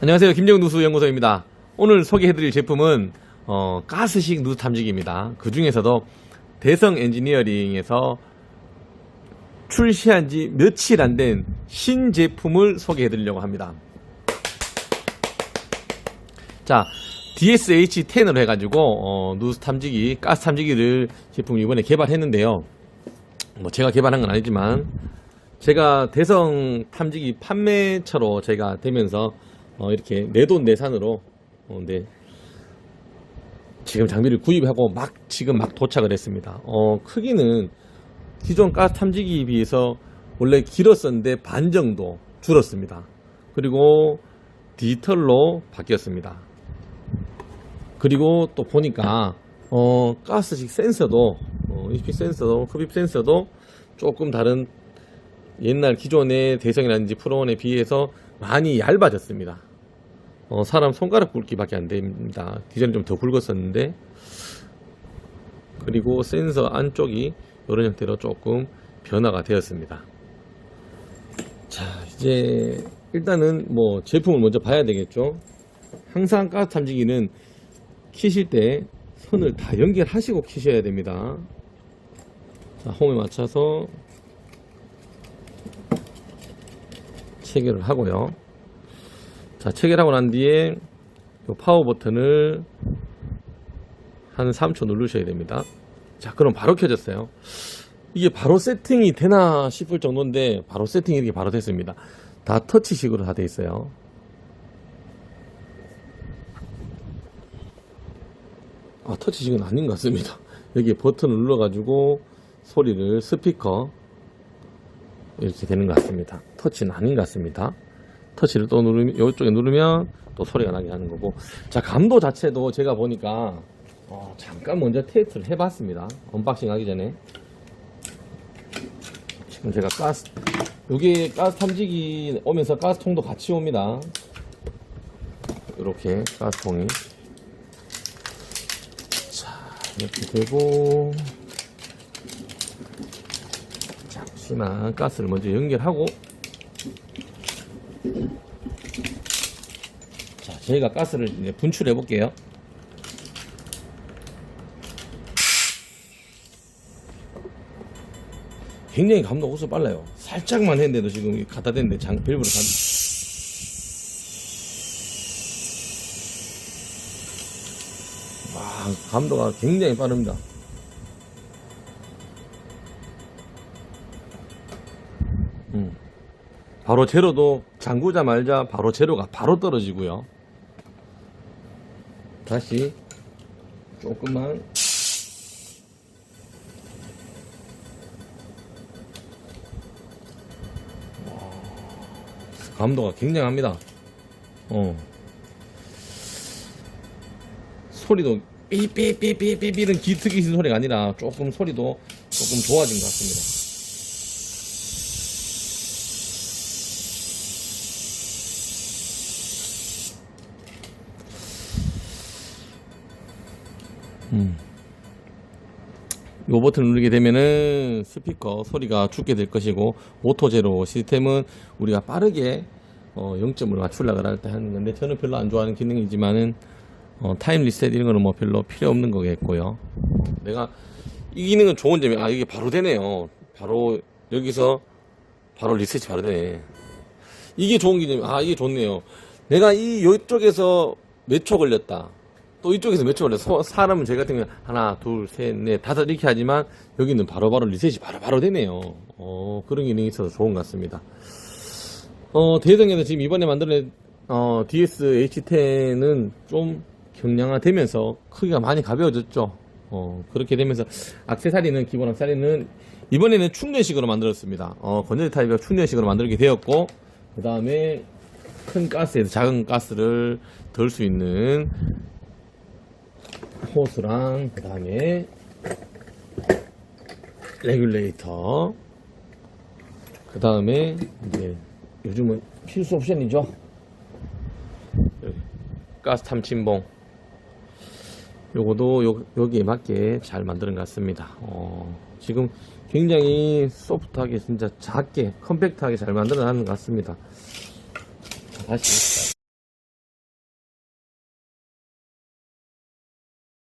안녕하세요. 김정 누수 연구소입니다. 오늘 소개해드릴 제품은 어, 가스식 누수 탐지기입니다. 그 중에서도 대성 엔지니어링에서 출시한 지 며칠 안 된 신제품을 소개해드리려고 합니다. 자, DSH10으로 해가지고 어, 누수 탐지기, 가스 탐지기를 제품 이번에 개발했는데요. 뭐 제가 개발한 건 아니지만 제가 대성 탐지기 판매처로 제가 되면서 어, 이렇게 내돈 내산으로 어, 네. 지금 장비를 구입하고 막 지금 막 도착을 했습니다. 어, 크기는 기존 가스 탐지기에 비해서 원래 길었었는데 반 정도 줄었습니다. 그리고 디지털로 바뀌었습니다. 그리고 또 보니까 어, 가스식 센서도 어, HP 센서도 흡입 센서도 조금 다른 옛날 기존의 대성이라든지 프로원에 비해서 많이 얇아졌습니다. 어, 사람 손가락 굵기밖에 안 됩니다. 디자인이 좀더 굵었었는데 그리고 센서 안쪽이 이런 형태로 조금 변화가 되었습니다. 자 이제 일단은 뭐 제품을 먼저 봐야 되겠죠. 항상 가스 탐지기는 키실 때 선을 다 연결하시고 키셔야 됩니다. 자, 홈에 맞춰서 체결을 하고요. 자, 체결하고 난 뒤에 요 파워 버튼을 한 3초 누르셔야 됩니다. 자, 그럼 바로 켜졌어요. 이게 바로 세팅이 되나 싶을 정도인데 바로 세팅이 이렇게 바로 됐습니다. 다 터치식으로 다 돼 있어요. 아, 터치식은 아닌 것 같습니다. 여기 버튼을 눌러 가지고 소리를 스피커 이렇게 되는 것 같습니다. 터치는 아닌 것 같습니다. 터치를 또 누르면 이쪽에 누르면 또 소리가 나게 하는 거고. 자 감도 자체도 제가 보니까 어, 잠깐 먼저 테스트를 해봤습니다. 언박싱 하기 전에. 지금 제가 가스 여기 가스 탐지기 오면서 가스통도 같이 옵니다. 이렇게 가스통이. 자 이렇게 되고. 잠시만 가스를 먼저 연결하고 자 저희가 가스를 이제 분출해 볼게요. 굉장히 감도 호수 빨라요. 살짝만 했는데도 지금 갖다 댔는데 장 밸브를 가와 감도가 굉장히 빠릅니다 바로 제로도 잠그자 말자 바로 제로가 바로 떨어지고요. 다시 조금만 와, 감도가 굉장합니다. 어. 소리도 삐삐삐삐삐삐는 기특이신 소리가 아니라 조금 소리도 조금 좋아진 것 같습니다. 음. 요 버튼 누르게 되면은 스피커 소리가 죽게 될 것이고 오토 제로 시스템은 우리가 빠르게 어 0점을 맞추려고 할 때 하는 건데 저는 별로 안 좋아하는 기능이지만은 어 타임 리셋 이런 거는 뭐 별로 필요 없는 거겠고요. 내가 이 기능은 좋은 점이 아 이게 바로 되네요. 바로 여기서 바로 리셋이 바로 되네. 이게 좋은 기능 아 이게 좋네요. 내가 이 이쪽에서 몇 초 걸렸다. 또 이쪽에서 몇 초 걸렸어. 사람은 제가 같은 경우는 하나, 둘, 셋, 넷, 다섯 이렇게 하지만 여기는 바로바로 리셋이 바로 바로 되네요. 어, 그런 기능이 있어서 좋은 것 같습니다. 어, 대성에서 지금 이번에 만들어낸 어, DS-H10은 좀 경량화되면서 크기가 많이 가벼워졌죠. 어, 그렇게 되면서 악세사리는 기본 악세사리는 이번에는 충전식으로 만들었습니다. 어, 건전지 타입이 충전식으로 만들게 되었고 그 다음에 큰 가스에서 작은 가스를 덜 수 있는 호스랑 그 다음에 레귤레이터. 그 다음에 이제 요즘은 필수 옵션이죠. 가스 탐침봉. 요거도 요, 여기에 맞게 잘 만드는 것 같습니다. 어, 지금 굉장히 소프트하게 진짜 작게 컴팩트하게 잘 만들어 놨는 것 같습니다. 다시